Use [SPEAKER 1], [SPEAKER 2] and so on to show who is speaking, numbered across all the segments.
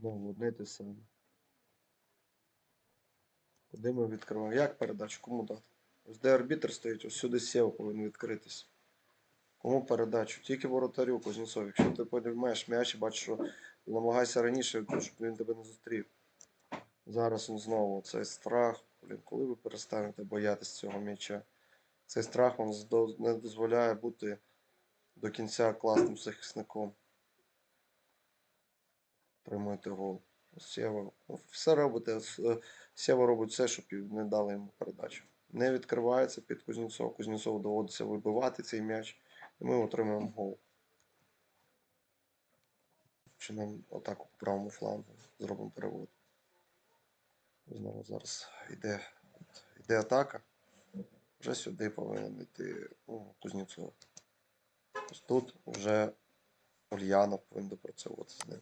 [SPEAKER 1] Знову одне те саме. Куди ми відкриваємо? Як передачу? Кому дати? Ось де арбітр стоїть, ось сюди сєв повинен відкритись. Кому передачу? Тільки воротарю Кузнєцов. Якщо ти піднімаєш м'яч і бачиш, що намагайся раніше, щоб він тебе не зустрів. Зараз він знову цей страх. Блін, коли ви перестанете боятися цього м'яча? Цей страх вам не дозволяє бути до кінця класним захисником. Тримуйте гол. Сєва. Все робите. е, Сєва робить все, щоб не дали йому передачу. Не відкривається під Кузнєцов. Кузнєцову доводиться вибивати цей м'яч. І ми отримуємо гол. Чи нам атаку по правому флангу зробимо перевод. Знову зараз йде, йде атака. Вже сюди повинен йти ну, Кузнєцов. Тут вже Ульянов повинен допрацьовувати з ним.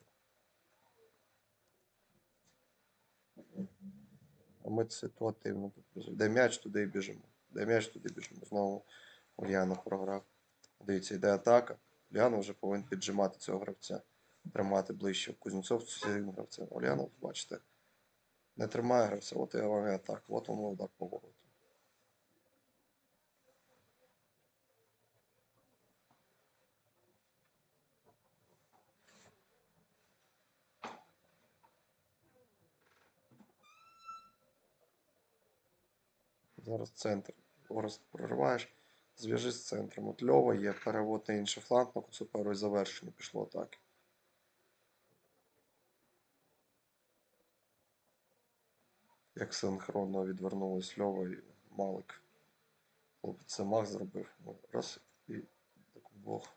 [SPEAKER 1] А ми ситуативно. Де м'яч, туди і біжимо. Де м'яч, туди біжимо. Знову Ульянов програв. Дивіться, йде атака. Ульянов вже повинен піджимати цього гравця. Тримати ближче. Кузнєцов сусідним гравцем. Ульянов, бачите, не тримає гравця. От і вам атака. От воно удар по Зараз центр. Орест прориваєш, зв'яжи з центром. От Льова є перевод на інший фланг, на Куцуперу і завершення пішло атаки. Як синхронно відвернулись Льова і Малик. Хлопець це мах зробив. Ну, Раз і так вдвох.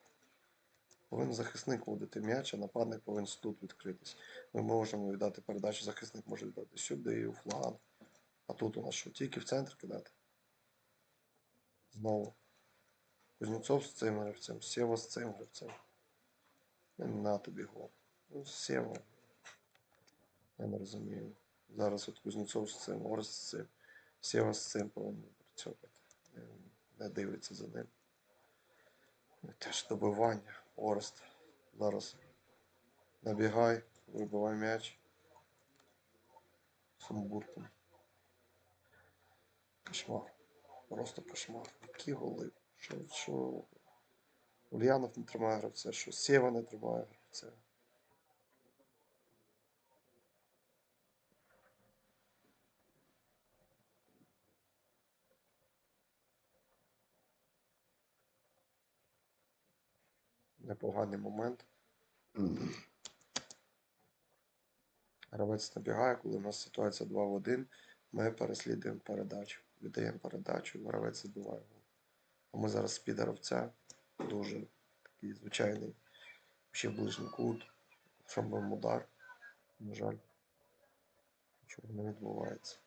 [SPEAKER 1] Повинен захисник водити м'яч, а нападник повинен тут відкритись. Ми можемо віддати передачу, захисник може віддати сюди, у фланг. А тут у нас що, тільки в центр кидати? Знову. Кузнєцов з цим гравцем, Сєва з цим гравцем. На тобі гол. Ну, Сєва. Я не розумію. Зараз от Кузнєцов з цим, Орес з цим. Сєва з цим повинен працювати. Не, дивиться за ним. Теж добивання. Орест. Зараз. Набігай, вибивай м'яч. Сумбуртом. Кошмар. Просто кошмар. Які голи. Що, що Ульянов не тримає гравця, що Сєва не тримає гравця. Непоганий момент. Гравець набігає, коли у нас ситуація 2 в 1, ми переслідуємо передачу. Віддаємо передачу, і гравець забиває гол. А ми зараз з-під гравця дуже такий звичайний, ще ближній кут, шамбом удар. На жаль, нічого не відбувається.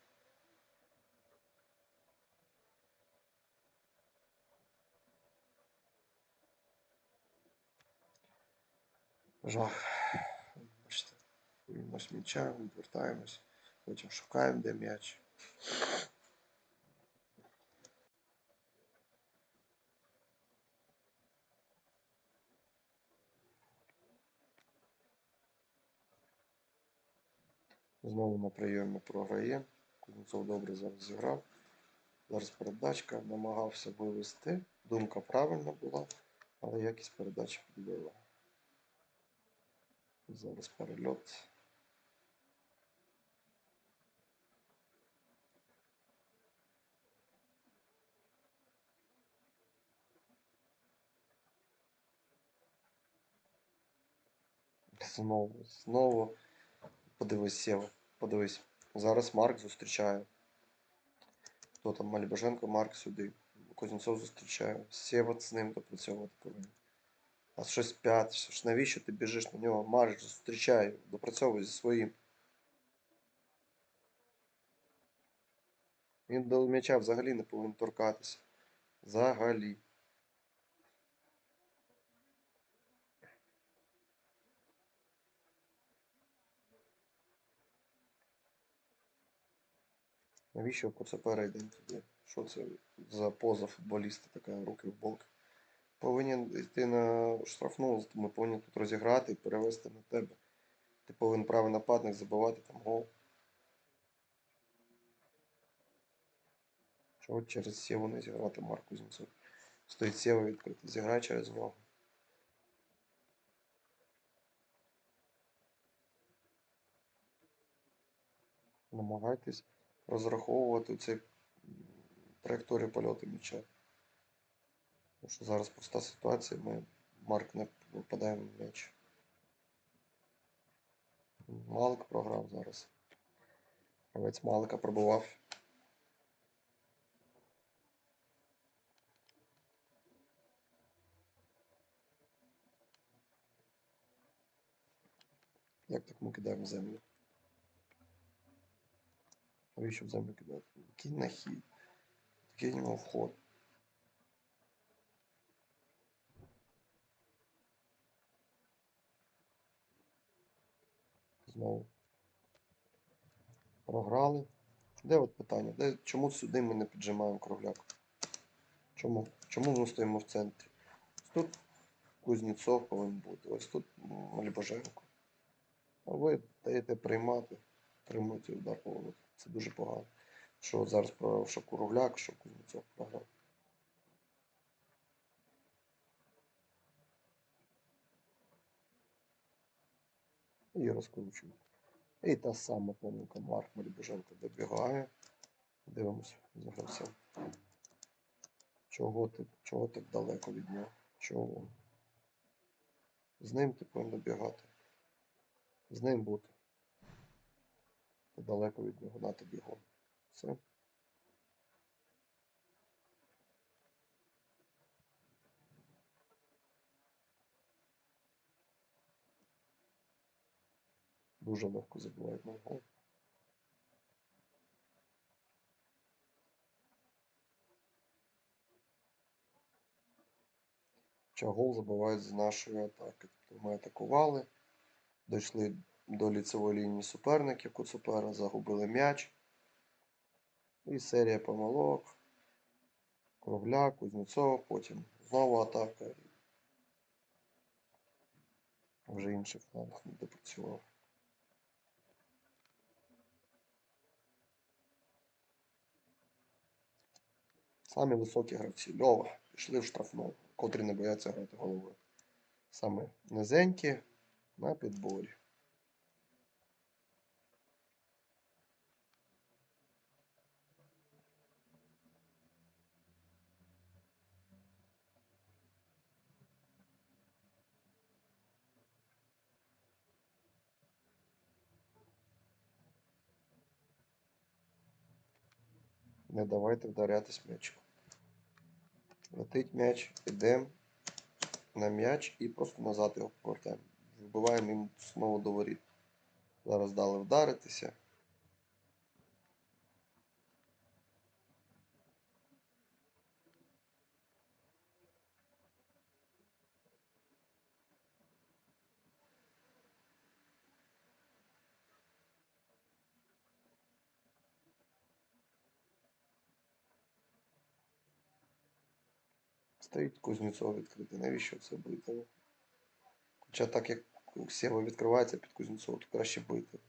[SPEAKER 1] Жах. Бачите, м'яча, відвертаємось, потім шукаємо, де м'яч. Знову на прийомі програє. Кузнецов добре зараз зіграв. Зараз передачка намагався вивести. Думка правильна була, але якість передачі підбила. Зараз перельот. Знову, знову. Подивись, Сєва, подивись. Зараз Марк зустрічає. Хто там Мальбаженко, Марк сюди. Кузнєцов зустрічає. Сєва з ним допрацьовувати повинен. А щось п'яте, що ж навіщо ти біжиш на нього? Марк зустрічає, допрацьовуй зі своїм. Він до м'яча взагалі не повинен торкатися. Взагалі. Навіщо Коцепера йде туди? Що це за поза футболіста, така руки в бок? Повинен йти на штрафну, ми повинні тут розіграти і перевести на тебе. Ти повинен правий нападник забивати там гол. Чого через Сєву не зіграти Марк Кузнєцов? Стоїть Сєва відкритий, зіграй через нього. Намагайтесь розраховувати цей траєкторію польоту м'яча. Тому що зараз проста ситуація, ми Марк не попадаємо в м'яч. Малик програв зараз. Гравець Малика пробував. Як так ми кидаємо землю? Навіщо в землю кидати? Кінь на хід. Кинь його вход. Знову. Програли. Де от питання? Де, чому сюди ми не піджимаємо кругляк? Чому? Чому ми стоїмо в центрі? Тут Кузнєцов повинен бути. Ось тут м, Лібоженко. А ви даєте приймати, тримуєте удар по воротах. Це дуже погано. Що зараз програв, що Кругляк, що Кузнєцов програв. І розкручують. І та сама помилка Марк Малібоженко добігає. Дивимося за гравцем. Чого ти, чого так далеко від нього? Чого? З ним ти повинен добігати. З ним бути. Далеко від нього, на тобі гол. Все. Дуже легко забувають на гол. Хоча забувають з нашої атаки. Тобто ми атакували, дійшли до ліцевої лінії суперників, Куцупера загубили м'яч. І серія помилок. Кругляк, Кузнєцов, потім знову атака. Вже інший фланг не допрацював. Самі високі гравці. Льова пішли в штрафну, котрі не бояться грати головою. Саме низенькі на підборі. Не давайте вдарятись м'ячиком. Летить м'яч, йдемо на м'яч і просто назад його повертаємо. Вбиваємо їм знову до воріт. Зараз дали вдаритися. Стоїть Кузнєцов відкритий. Навіщо це бити? Хоча так як Сєва відкривається під Кузнєцов, то краще бити.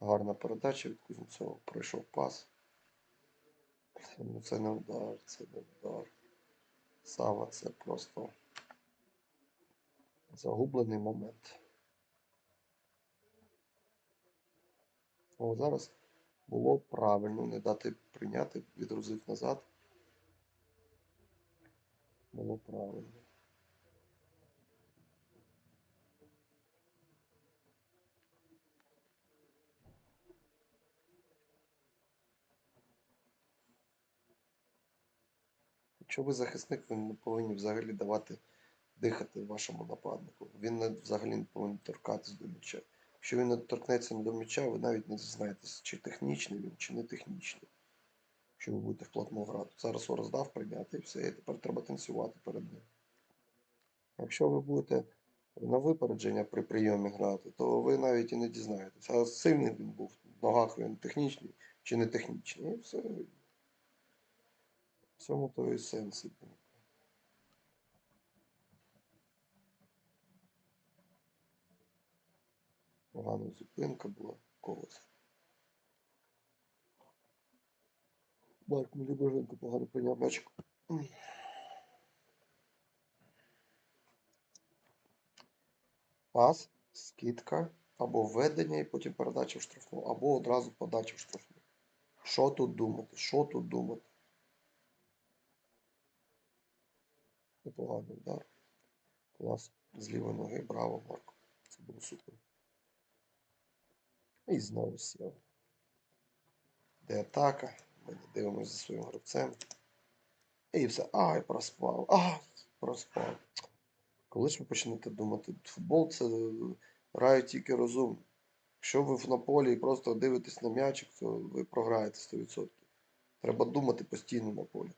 [SPEAKER 1] Гарна передача від Кузнєцова. Пройшов пас. Це не удар, це не удар. Сава це просто загублений момент. О, зараз було правильно не дати прийняти, відрузив назад. Було правильно. Якщо ви захисник, ви не повинні взагалі давати дихати вашому нападнику. Він не, взагалі не повинен торкатись до м'яча. Якщо він не торкнеться до м'яча, ви навіть не дізнаєтесь, чи технічний він, чи не технічний. Якщо ви будете вплотну грати. Зараз роздав прийняти і все, і тепер треба танцювати перед ним. Якщо ви будете на випередження при прийомі грати, то ви навіть і не дізнаєтесь. А сильний він був, в ногах він технічний чи не технічний. І все. В цьому то і сенс. і був. Погана зупинка була когось. Марк Мілібоженко погано прийняв м'ячик. Пас, скидка, або введення і потім передача в штрафну, або одразу подача в штрафну. Що тут думати? Що тут думати? Непоганий удар. Клас. З лівої ноги. Браво, Марко. Це було супер. І знову сів. Де атака? Ми не дивимося за своїм гравцем. І все. Ай, проспав. Ай, проспав. Коли ж ви почнете думати, футбол це грають тільки розумно. Якщо ви на полі і просто дивитесь на м'ячик, то ви програєте 100%. Треба думати постійно на полі.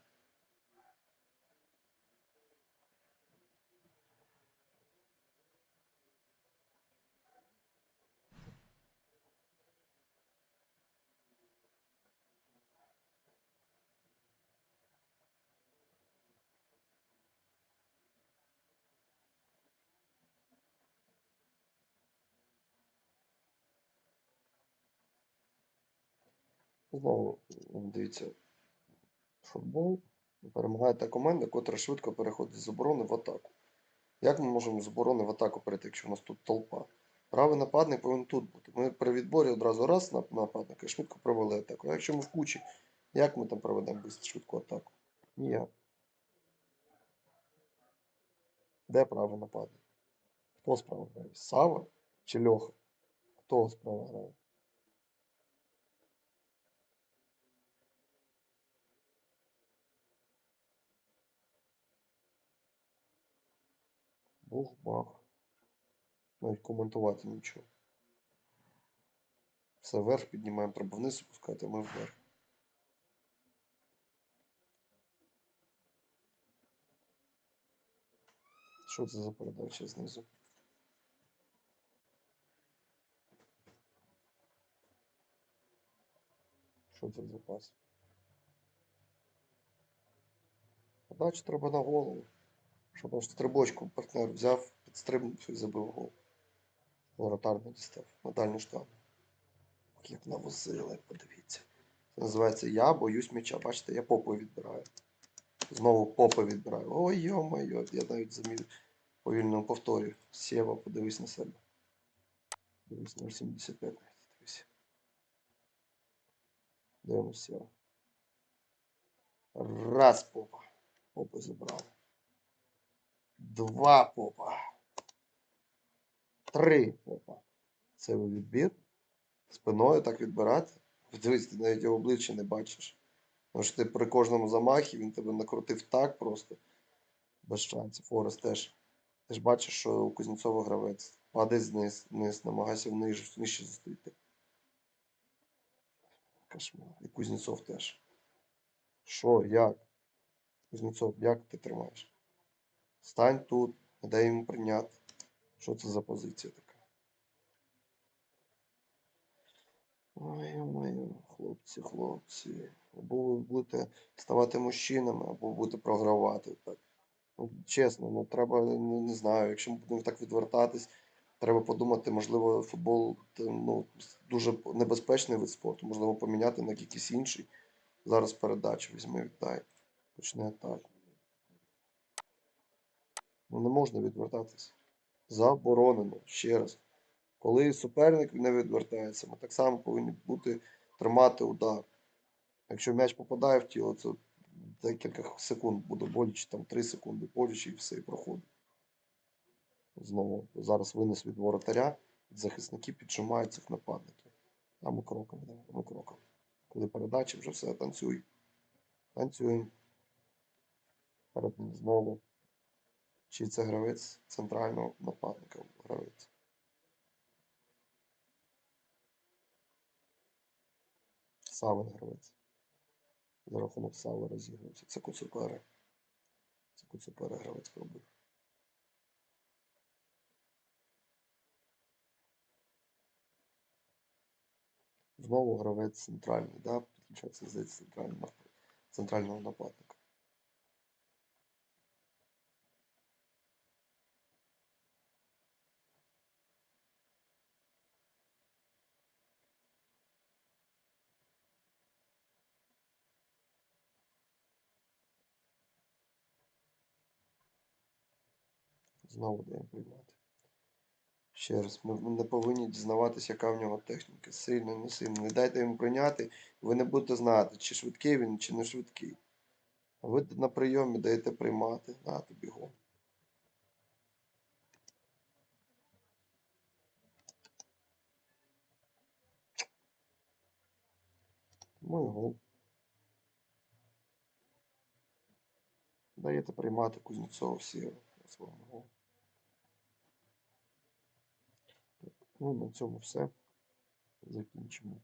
[SPEAKER 1] Знову дивіться, футбол перемагає та команда, котра швидко переходить з оборони в атаку. Як ми можемо з оборони в атаку перейти, якщо у нас тут толпа? Правий нападник повинен тут бути. Ми при відборі одразу раз на нападника і швидко провели атаку. А якщо ми в кучі, як ми там проведемо швидку атаку? Ніяк. Де правий нападник? Хто справа грає? Сава чи Льоха? Хто справа грає? Бух-бах. Навіть коментувати нічого. Все вверх піднімаємо, треба вниз опускати, ми вверх. Що це за передача знизу? Що це за пас? Подачу треба на голову. Щоб аж стрибочку партнер взяв, підстрибнув і забив гол. Воротар дістав на дальню штангу. Як навозили, подивіться. Це називається Я боюсь м'яча. Бачите, я попу відбираю. Знову попи відбираю. Ой, йо-моє, я навіть замів повільно повторюю. Сєва, подивись на себе. Дивись 0,75 навіть. Дивись. Дивимось Сєва. Раз попа. Попи забрав. Два попа. Три попа. Це відбір. Спиною так відбирати. Дивись, ти навіть його обличчя не бачиш. Тому що ти при кожному замахі він тебе накрутив так просто. Без шансів. Форест теж. Ти ж бачиш, що у Кузнєцова гравець. Падай вниз, вниз, намагайся вниз, нижче зустріти. Кошмар. І Кузнєцов теж. Що, як? Кузнєцов, як ти тримаєш? Стань тут, не дай йому прийняти. Що це за позиція така? Ой, моє, хлопці, хлопці. Або ви будете ставати мужчинами, або будете програвати. Так. Ну, чесно, ну треба, ну, не знаю, якщо ми будемо так відвертатись, треба подумати, можливо, футбол ну, дуже небезпечний вид спорту, можливо, поміняти на якийсь інший. Зараз передачу візьми, віддай. Почне так. Ну, не можна відвертатись. Заборонено. Ще раз. Коли суперник не відвертається, ми так само повинні бути тримати удар. Якщо м'яч попадає в тіло, це декілька секунд буде боляче, там 3 секунди боляче і все і проходить. Знову зараз винес від воротаря, захисники піджимають цих нападників. А ми кроком йдемо, ми кроком. Коли передача, вже все, танцюй. Танцюємо. Перед ним знову. Чи це гравець центрального нападника гравець? Савин гравець. За рахунок Сави розігнувся. Це Куцупере. Це Куцупере гравець пробив. Знову гравець центральний, да? підключається з центрального нападника. Знову даємо приймати. Ще раз, ми не повинні дізнаватися, яка в нього техніка. Сильно, не сильно. Не дайте йому прийняти, ви не будете знати, чи швидкий він, чи не швидкий. А ви на прийомі даєте приймати. На, ти бігом. І гол. Даєте приймати Кузнєцова Сєва на своєму голу. Ну, на цьому все. Закінчимо.